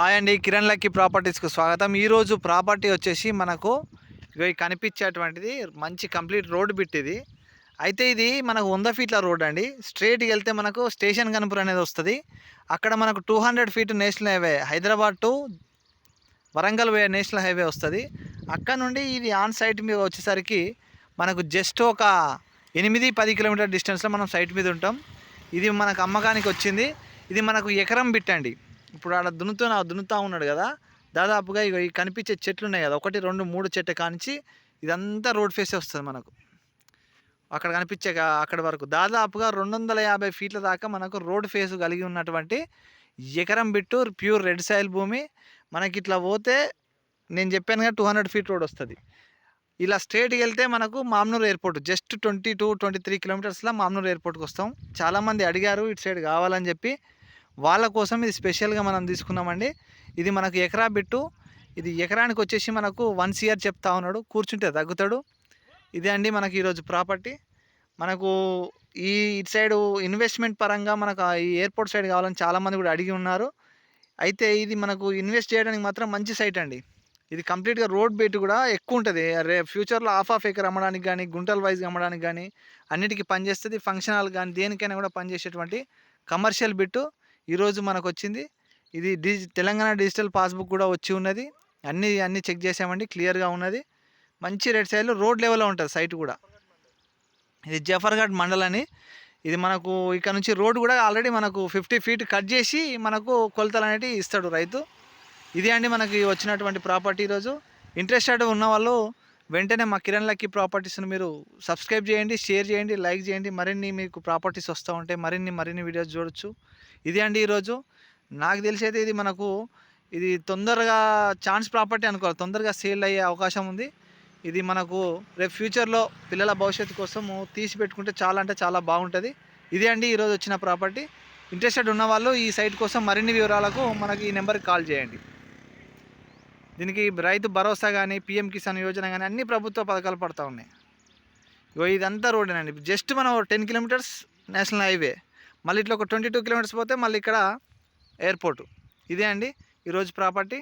Hi అండి Kiran lucky ప్రాపర్టీస్కు స్వాగతం. ఈరోజు ప్రాపర్టీ వచ్చేసి మనకు ఇగో కనిపించేటువంటిది మంచి కంప్లీట్ రోడ్ బిట్ ఇది. అయితే ఇది మనకు వంద ఫీట్ల రోడ్ అండి. స్ట్రేట్కి వెళ్తే మనకు స్టేషన్ కనుపూర్ అనేది వస్తుంది. అక్కడ మనకు two hundred feet national highway Hyderabad to Warangal way national highway వస్తుంది. అక్కడ నుండి ఇది ఆన్ సైట్ మీద వచ్చేసరికి మనకు జస్ట్ ఒక ఎనిమిది పది కిలోమీటర్ డిస్టెన్స్లో మనం సైట్ మీద ఉంటాం. ఇది మనకు అమ్మకానికి వచ్చింది. ఇది మనకు ఎకరం బిట్ అండి. ఇప్పుడు ఆడ దున్నుతూ దున్నుతా ఉన్నాడు కదా దాదాపుగా ఇగో ఈ కనిపించే చెట్లు ఉన్నాయి కదా ఒకటి రెండు మూడు చెట్టు కానించి ఇదంతా రోడ్ ఫేసే వస్తుంది మనకు. అక్కడ కనిపించే కా- అక్కడ వరకు. దాదాపుగా రెండు వందల యాభై ఫీట్ల దాకా మనకు రోడ్ ఫేస్ కలిగి ఉన్నటువంటి ఎకరం బిట్టు ప్యూర్ రెడ్ సాయిల్ భూమి. మనకి ఇట్లా పోతే నేను చెప్పాను కదా టూ హండ్రెడ్ ఫీట్ రోడ్ వస్తుంది. ఇలా స్ట్రేట్కి వెళ్తే మనకు Mamnoor airport just twenty two twenty three కిలోమీటర్స్లో Mamnoor ఎయిర్పోర్ట్కి వస్తాం. చాలామంది అడిగారు ఇటు సైడ్ కావాలని చెప్పి. వాళ్ళ కోసం ఇది స్పెషల్గా మనం తీసుకున్నామండి. ఇది మనకు ఎకరా బిట్టు. ఇది ఎకరానికి వచ్చేసి మనకు వన్ ఇయర్ చెప్తా ఉన్నాడు. కూర్చుంటే తగ్గుతాడు. ఇదే అండి మనకి ఈరోజు ప్రాపర్టీ. మనకు ఈ ఇటు సైడ్ ఇన్వెస్ట్మెంట్ పరంగా మనకు ఆ ఈ ఎయిర్పోర్ట్ సైడ్ కావాలని చాలామంది కూడా అడిగి ఉన్నారు. అయితే ఇది మనకు ఇన్వెస్ట్ చేయడానికి మాత్రం మంచి సైట్ అండి. ఇది కంప్లీట్గా రోడ్ బేట్ కూడా ఎక్కువ ఉంటుంది. రే ఫ్యూచర్లో హాఫ్ ఆఫ్ ఎకర్ అమ్మడానికి కానీ గుంటల వైజ్ అమ్మడానికి కానీ అన్నిటికీ పనిచేస్తుంది. ఫంక్షన్ హాల్ కానీ దేనికైనా కూడా పనిచేసేటువంటి కమర్షియల్ బిట్టు ఈరోజు మనకు వచ్చింది ఇది డిజి తెలంగాణ డిజిటల్ పాస్బుక్ కూడా వచ్చి ఉన్నది. అన్నీ అన్నీ చెక్ చేసామండి. క్లియర్గా ఉన్నది. మంచి రెడ్ సైడ్లో రోడ్ లెవెల్లో ఉంటుంది సైట్ కూడా. ఇది జఫర్ఘడ్ మండల్ అని ఇది మనకు ఇక్కడ నుంచి రోడ్ కూడా ఆల్రెడీ మనకు ఫిఫ్టీ ఫీట్ కట్ చేసి మనకు కొలతలు అనేటివి ఇస్తాడు రైతు. ఇది అండి మనకి వచ్చినటువంటి ప్రాపర్టీ ఈరోజు. ఇంట్రెస్టెడ్ ఉన్న వాళ్ళు వెంటనే మా కిరణ్ లక్కీ ప్రాపర్టీస్ని మీరు సబ్స్క్రైబ్ చేయండి షేర్ చేయండి లైక్ చేయండి. మరిన్ని మీకు ప్రాపర్టీస్ వస్తూ ఉంటాయి. మరిన్ని మరిన్ని వీడియోస్ చూడొచ్చు. ఇది అండి ఈరోజు. నాకు తెలిసేది ఇది మనకు ఇది తొందరగా ఛాన్స్ ప్రాపర్టీ అనుకోవాలి. తొందరగా సేల్ అయ్యే అవకాశం ఉంది. ఇది మనకు రేపు ఫ్యూచర్లో పిల్లల భవిష్యత్తు కోసము తీసి పెట్టుకుంటే చాలా అంటే చాలా బాగుంటుంది. ఇదే అండి ఈరోజు వచ్చిన ప్రాపర్టీ. ఇంట్రెస్టెడ్ ఉన్న వాళ్ళు ఈ సైట్ కోసం మరిన్ని వివరాలకు మనకి ఈ నెంబర్కి కాల్ చేయండి. దీనికి రైతు భరోసా కానీ పిఎం కిసాన్ యోజన కానీ అన్ని ప్రభుత్వ పథకాలు పడతా ఉన్నాయి. ఇగో ఇదంతా రోడ్డేనండి జస్ట్ మనం టెన్ కిలోమీటర్స్ నేషనల్ హైవే మళ్ళీ ఇట్లా ఒక ట్వంటీ టూ కిలోమీటర్స్ పోతే మళ్ళీ ఇక్కడ ఎయిర్పోర్టు. ఇదే అండి ఈరోజు ప్రాపర్టీ.